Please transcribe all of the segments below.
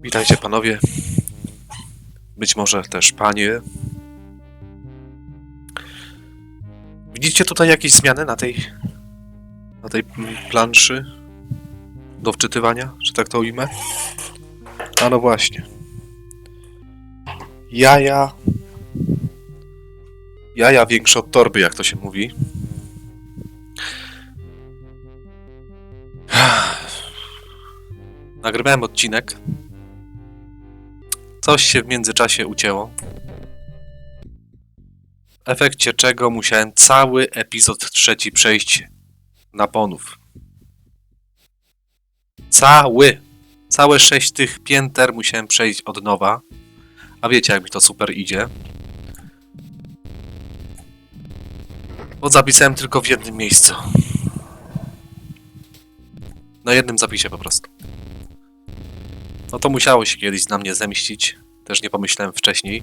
Witajcie panowie. Być może też panie. Widzicie tutaj jakieś zmiany na tej na tej planszy do wczytywania, czy tak to ujmę? A no właśnie. Jaja. Jaja większe od torby, jak to się mówi. Nagrywałem odcinek. Coś się w międzyczasie ucięło. W efekcie czego musiałem cały epizod trzeci przejść na ponów. Cały! Całe sześć tych pięter musiałem przejść od nowa. A wiecie, jak mi to super idzie. Bo zapisałem tylko w jednym miejscu. Na jednym zapisie po prostu. No to musiało się kiedyś na mnie zemścić. Też nie pomyślałem wcześniej.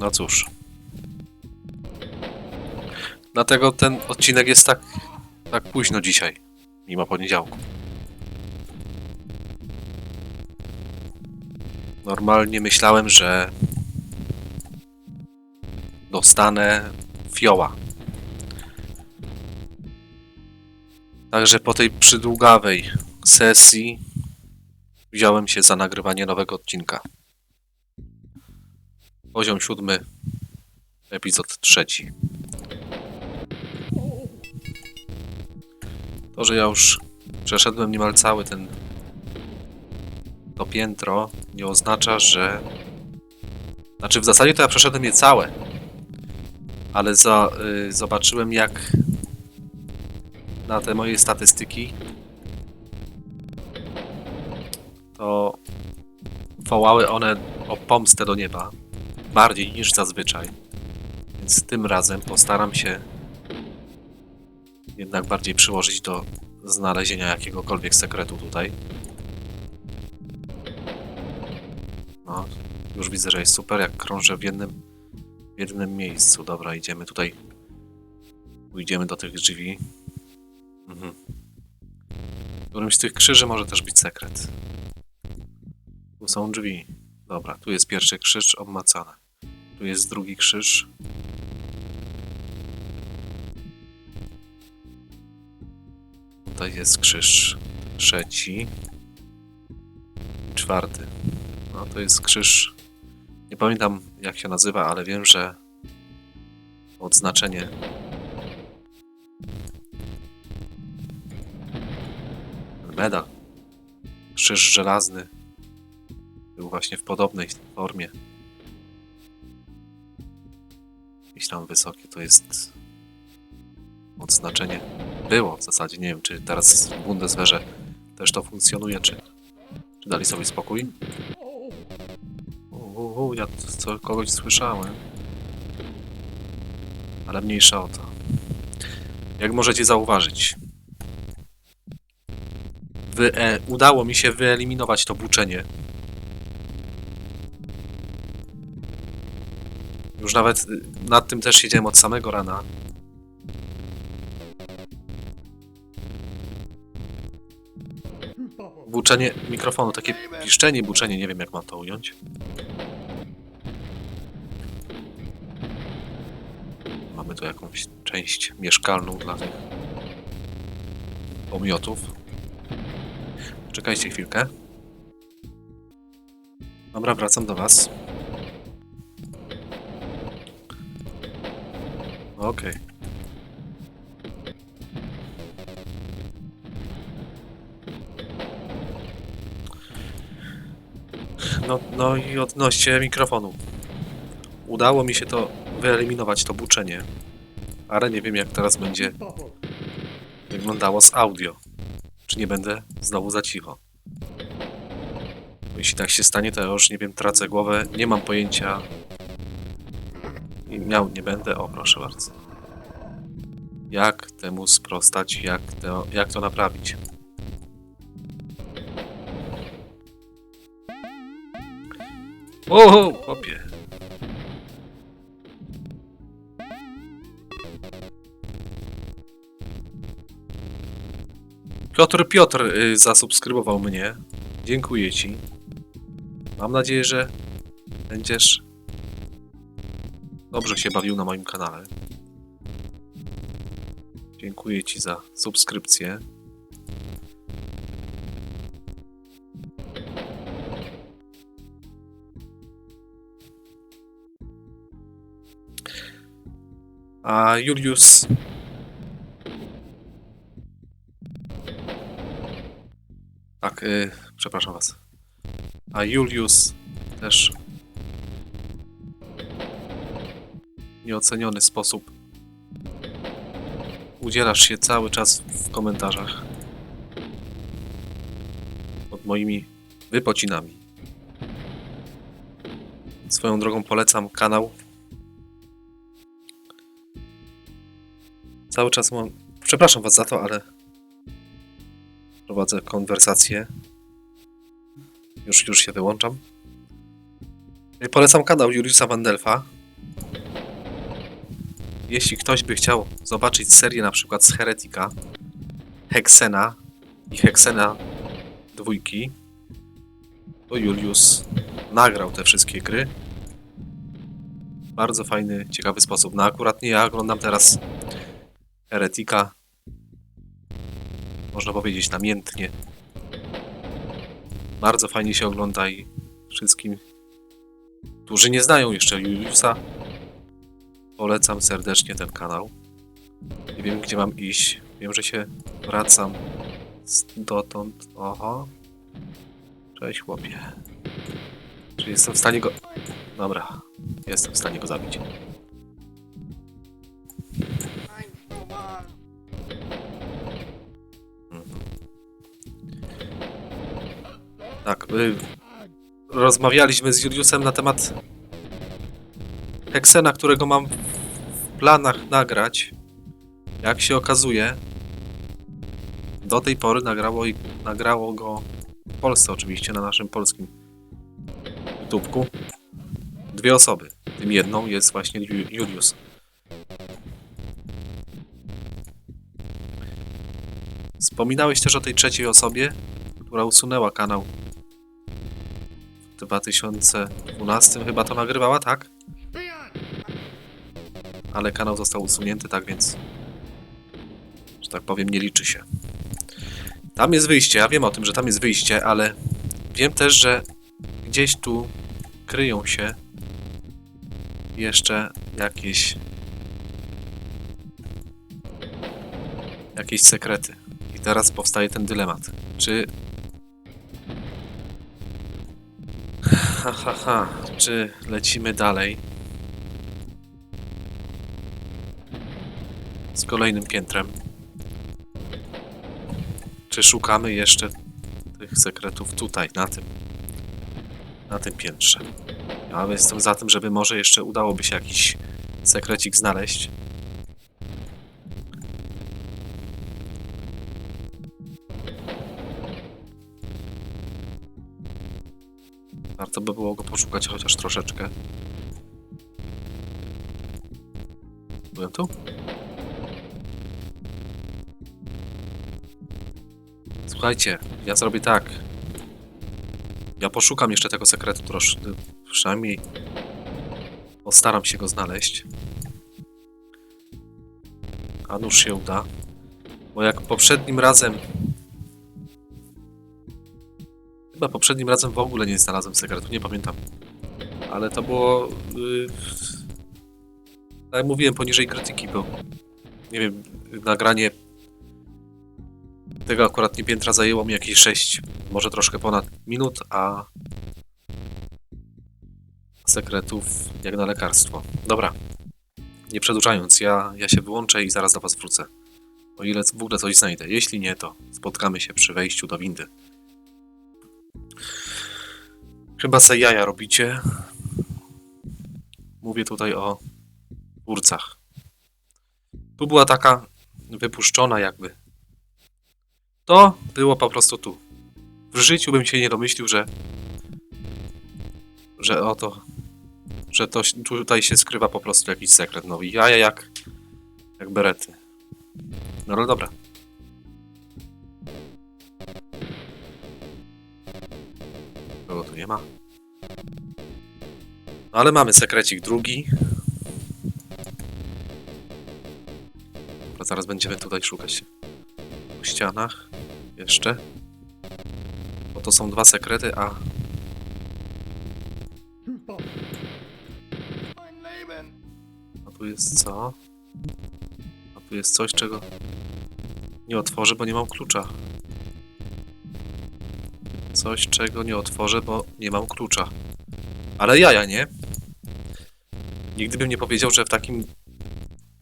No cóż. Dlatego ten odcinek jest tak, tak późno dzisiaj, mimo poniedziałku. Normalnie myślałem, że dostanę fioła. Także po tej przydługawej sesji wziąłem się za nagrywanie nowego odcinka. Poziom siódmy, epizod trzeci. To, że ja już przeszedłem niemal cały ten to piętro, nie oznacza, że... Znaczy w zasadzie to ja przeszedłem je całe. Ale za, y, zobaczyłem jak na te moje statystyki to wołały one o pomstę do nieba bardziej niż zazwyczaj. Więc tym razem postaram się jednak bardziej przyłożyć do znalezienia jakiegokolwiek sekretu tutaj. No, już widzę, że jest super, jak krążę w jednym, w jednym miejscu. Dobra, idziemy tutaj. Pójdziemy do tych drzwi. Mhm. Którymś z tych krzyży może też być sekret. Tu są drzwi. Dobra, tu jest pierwszy krzyż obmacany. Tu jest drugi krzyż. Tutaj jest krzyż trzeci. Czwarty. No to jest krzyż. Nie pamiętam jak się nazywa, ale wiem, że odznaczenie medal. Krzyż żelazny był właśnie w podobnej formie. Jakieś tam wysokie to jest odznaczenie. Było w zasadzie, nie wiem czy teraz w Bundeswehrze też to funkcjonuje, czy, czy dali sobie spokój. U, u, u, ja co, kogoś słyszałem. Ale mniejsza o to. Jak możecie zauważyć, e, udało mi się wyeliminować to buczenie. Już nawet y, nad tym też siedziałem od samego rana. Buczenie mikrofonu, takie piszczenie, buczenie, nie wiem jak mam to ująć. Mamy tu jakąś część mieszkalną dla tych pomiotów. Czekajcie chwilkę. Dobra, wracam do was. Okej. No, no i odnośnie mikrofonu. Udało mi się to wyeliminować, to buczenie. Ale nie wiem jak teraz będzie wyglądało z audio. Czy nie będę znowu za cicho. Jeśli tak się stanie, to ja już nie wiem, tracę głowę, nie mam pojęcia. I miał, nie będę, o proszę bardzo. Jak temu sprostać, jak to, jak to naprawić? O, opie. Piotr Piotr y, zasubskrybował mnie. Dziękuję ci. Mam nadzieję, że będziesz dobrze się bawił na moim kanale. Dziękuję ci za subskrypcję. A Julius. Tak, y, przepraszam was. A Julius też w nieoceniony sposób udzielasz się cały czas w komentarzach pod moimi wypocinami. Swoją drogą polecam kanał. Cały czas mam. Przepraszam Was za to, ale prowadzę konwersację. Już, już się wyłączam. Polecam kanał Juliusa Wandelfa. Jeśli ktoś by chciał zobaczyć serię na przykład z Heretika, Hexena i Hexena dwójki, to Julius nagrał te wszystkie gry. Bardzo fajny, ciekawy sposób. No akurat nie ja oglądam teraz Heretika. Można powiedzieć namiętnie. Bardzo fajnie się ogląda i wszystkim, którzy nie znają jeszcze Juliusa, Polecam serdecznie ten kanał. Nie wiem, gdzie mam iść. Wiem, że się wracam dotąd. Oho. Cześć, chłopie. Czy jestem w stanie go... Dobra. Jestem w stanie go zabić. Tak, y, rozmawialiśmy z Juliusem na temat Hexena, którego mam w planach nagrać, jak się okazuje, do tej pory nagrało, i- nagrało go w Polsce oczywiście, na naszym polskim YouTubeku. Dwie osoby. Tym jedną jest właśnie Ju- Julius. Wspominałeś też o tej trzeciej osobie, która usunęła kanał w 2012 chyba to nagrywała, tak? ale kanał został usunięty, tak więc, że tak powiem, nie liczy się. Tam jest wyjście, ja wiem o tym, że tam jest wyjście, ale wiem też, że gdzieś tu kryją się jeszcze jakieś jakieś sekrety. I teraz powstaje ten dylemat. Czy ha, ha, ha. Czy lecimy dalej z kolejnym piętrem? Czy szukamy jeszcze tych sekretów tutaj, na tym, na tym piętrze? Ja jestem za tym, żeby może jeszcze udałoby się jakiś sekrecik znaleźć. By było go poszukać chociaż troszeczkę. Byłem tu? Słuchajcie, ja zrobię tak. Ja poszukam jeszcze tego sekretu troszkę. Przynajmniej postaram się go znaleźć. A nuż się uda. Bo jak poprzednim razem. Chyba poprzednim razem w ogóle nie znalazłem sekretu, nie pamiętam. Ale to było. Yy, tak jak mówiłem, poniżej krytyki, bo nie wiem, nagranie tego akurat nie piętra zajęło mi jakieś 6, może troszkę ponad minut, a sekretów jak na lekarstwo. Dobra, nie przedłużając, ja, ja się wyłączę i zaraz do Was wrócę. O ile w ogóle coś znajdę. Jeśli nie, to spotkamy się przy wejściu do windy. Chyba se jaja robicie. Mówię tutaj o twórcach. Tu była taka wypuszczona jakby to było po prostu tu. W życiu bym się nie domyślił, że. że oto. że to, tutaj się skrywa po prostu jakiś sekret. No i jaja jak. jak berety. No ale dobra. Nikogo tu nie ma. No ale mamy sekrecik drugi. Dobra, zaraz będziemy tutaj szukać po ścianach. Jeszcze. Bo to są dwa sekrety, a A tu jest co? A tu jest coś, czego nie otworzę, bo nie mam klucza. Coś, czego nie otworzę, bo nie mam klucza. Ale jaja, nie? Nigdy bym nie powiedział, że w takim,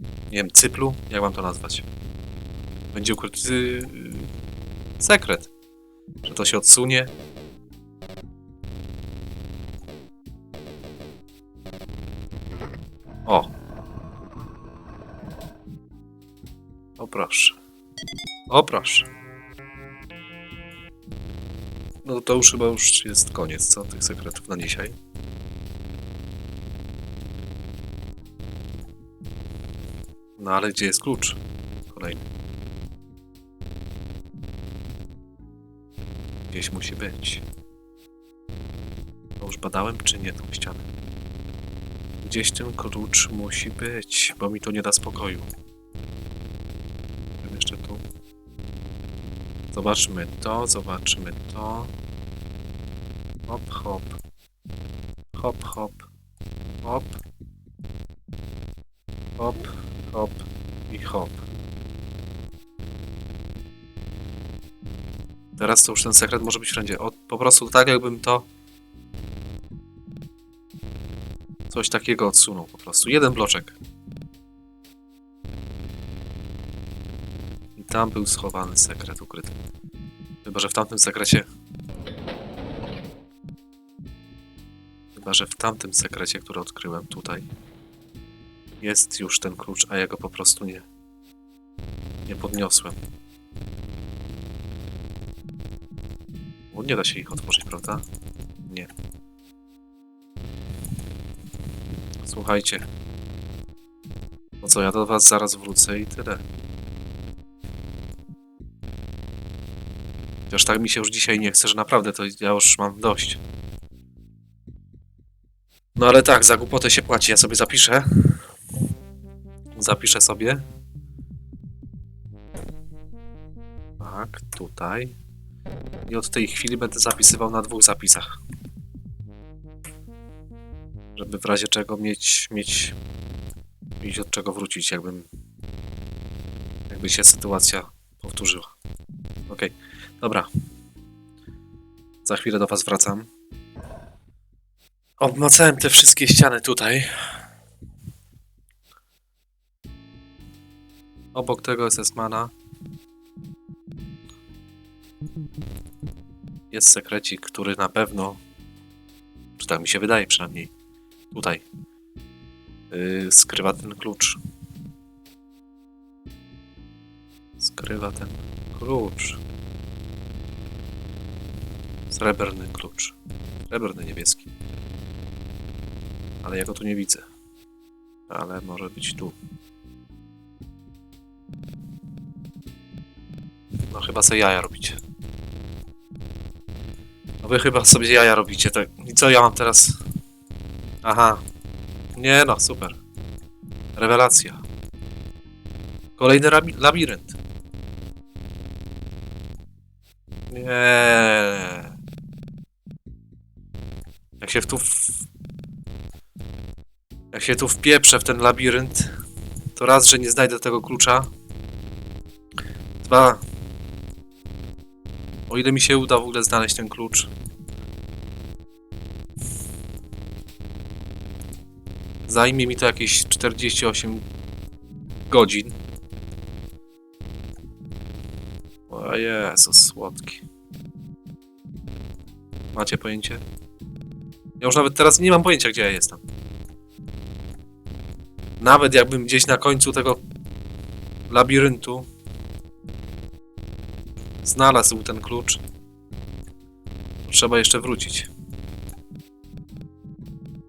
nie wiem, cyplu, jak mam to nazwać, będzie ukryty yy, sekret. Że to się odsunie. O, O proszę. O proszę. To już chyba już jest koniec, co? Tych sekretów na dzisiaj. No ale gdzie jest klucz? Kolejny. Gdzieś musi być. To już badałem, czy nie tą ścianę? Gdzieś ten klucz musi być, bo mi to nie da spokoju. Jeszcze tu. Zobaczmy to, zobaczmy to. Hop, hop. Hop, hop. Hop. Hop, hop i hop. Teraz to już ten sekret może być wszędzie. O, po prostu tak jakbym to... Coś takiego odsunął po prostu. Jeden bloczek. I tam był schowany sekret ukryty. Chyba, że w tamtym sekrecie... Chyba, że w tamtym sekrecie, który odkryłem tutaj, jest już ten klucz, a ja go po prostu nie... nie podniosłem. Bo nie da się ich otworzyć, prawda? Nie. Słuchajcie. No co, ja do was zaraz wrócę i tyle. Chociaż tak mi się już dzisiaj nie chce, że naprawdę to ja już mam dość. No ale tak, za głupotę się płaci. Ja sobie zapiszę. Zapiszę sobie. Tak, tutaj. I od tej chwili będę zapisywał na dwóch zapisach. Żeby w razie czego mieć, mieć, mieć od czego wrócić, jakbym, jakby się sytuacja powtórzyła. Okej, dobra. Za chwilę do Was wracam. Obmacałem te wszystkie ściany tutaj. Obok tego jest Esmana. Jest sekrecik, który na pewno, czy tak mi się wydaje przynajmniej, tutaj yy, skrywa ten klucz. Skrywa ten klucz. Srebrny klucz. Srebrny, niebieski. Ale ja go tu nie widzę. Ale może być tu. No chyba sobie jaja robicie. No wy chyba sobie jaja robicie, tak. I co ja mam teraz? Aha. Nie no, super. Rewelacja. Kolejny labi- labirynt. Nie. Jak się w tu. Jak się tu wpieprzę w ten labirynt, to raz, że nie znajdę tego klucza. Dwa. O ile mi się uda w ogóle znaleźć ten klucz. Zajmie mi to jakieś 48 godzin. O Jezus, słodki. Macie pojęcie? Ja już nawet teraz nie mam pojęcia, gdzie ja jestem. Nawet jakbym gdzieś na końcu tego labiryntu znalazł ten klucz, trzeba jeszcze wrócić.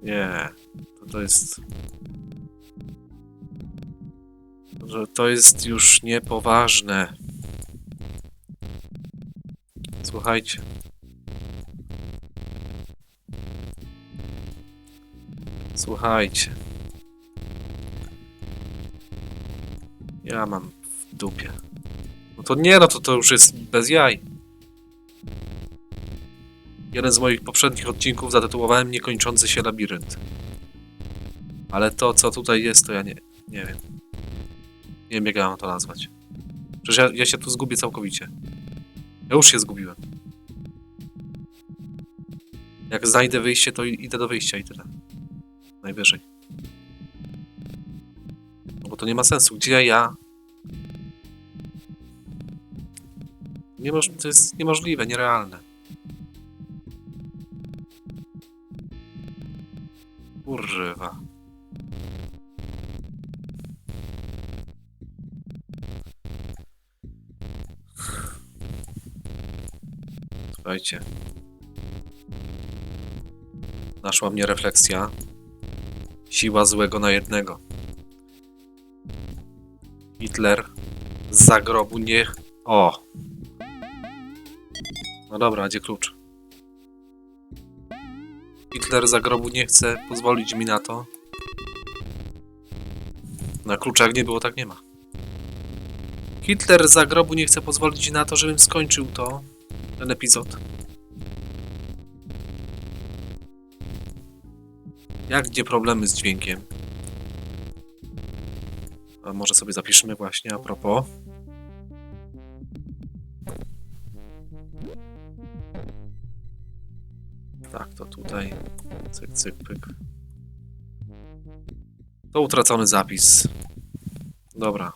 Nie, to, to jest. Że to jest już niepoważne. Słuchajcie. Słuchajcie. Ja mam w dupie. No to nie, no to to już jest bez jaj. Jeden z moich poprzednich odcinków zatytułowałem Niekończący się labirynt. Ale to, co tutaj jest, to ja nie, nie wiem. Nie wiem, jak ja mam to nazwać. Przecież ja, ja się tu zgubię całkowicie. Ja już się zgubiłem. Jak znajdę wyjście, to idę do wyjścia i tyle. Najwyżej. No bo to nie ma sensu. Gdzie ja? Nie moż... To jest niemożliwe, nierealne. Kurwa. Słuchajcie. Naszła mnie refleksja. Siła złego na jednego. Hitler z zagrobu nie... O! Dobra, gdzie klucz? Hitler z zagrobu nie chce pozwolić mi na to. Na klucza jak nie było, tak nie ma. Hitler z zagrobu nie chce pozwolić na to, żebym skończył to, ten epizod. Jak gdzie problemy z dźwiękiem? A może sobie zapiszemy właśnie a propos. Tak, to tutaj. Cyk, cyk, pyk. To utracony zapis. Dobra.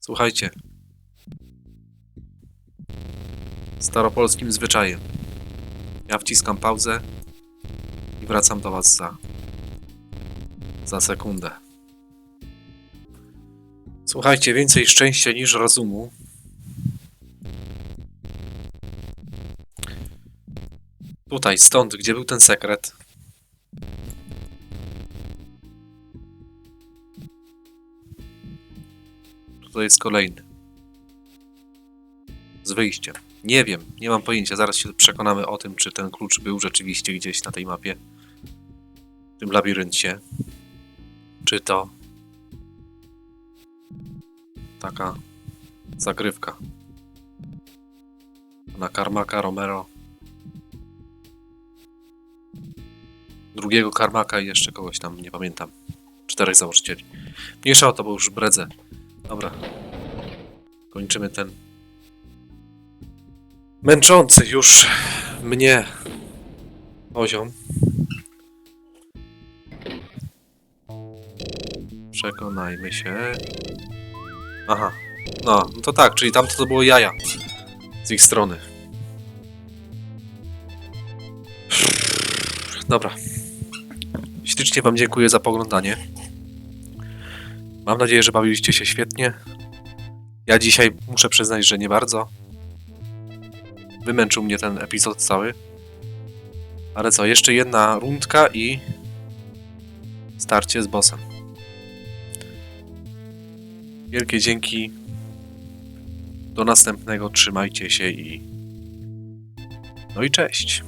Słuchajcie. Staropolskim zwyczajem. Ja wciskam pauzę i wracam do Was za. za sekundę. Słuchajcie, więcej szczęścia niż rozumu. Tutaj, stąd, gdzie był ten sekret. Tutaj jest kolejny. Z wyjściem. Nie wiem, nie mam pojęcia. Zaraz się przekonamy o tym, czy ten klucz był rzeczywiście gdzieś na tej mapie. W tym labiryncie. Czy to taka zagrywka na Karmaka Romero. Drugiego Karmaka i jeszcze kogoś tam, nie pamiętam. Czterech założycieli. Mniejsza o to, bo już bredzę. Dobra. Kończymy ten męczący już mnie poziom. Przekonajmy się. Aha. No, to tak, czyli tamto to było jaja. Z ich strony. Dobra. Ślicznie Wam dziękuję za poglądanie. Mam nadzieję, że bawiliście się świetnie. Ja dzisiaj muszę przyznać, że nie bardzo. Wymęczył mnie ten epizod cały. Ale co, jeszcze jedna rundka i starcie z bossem. Wielkie dzięki. Do następnego. Trzymajcie się i. No i cześć.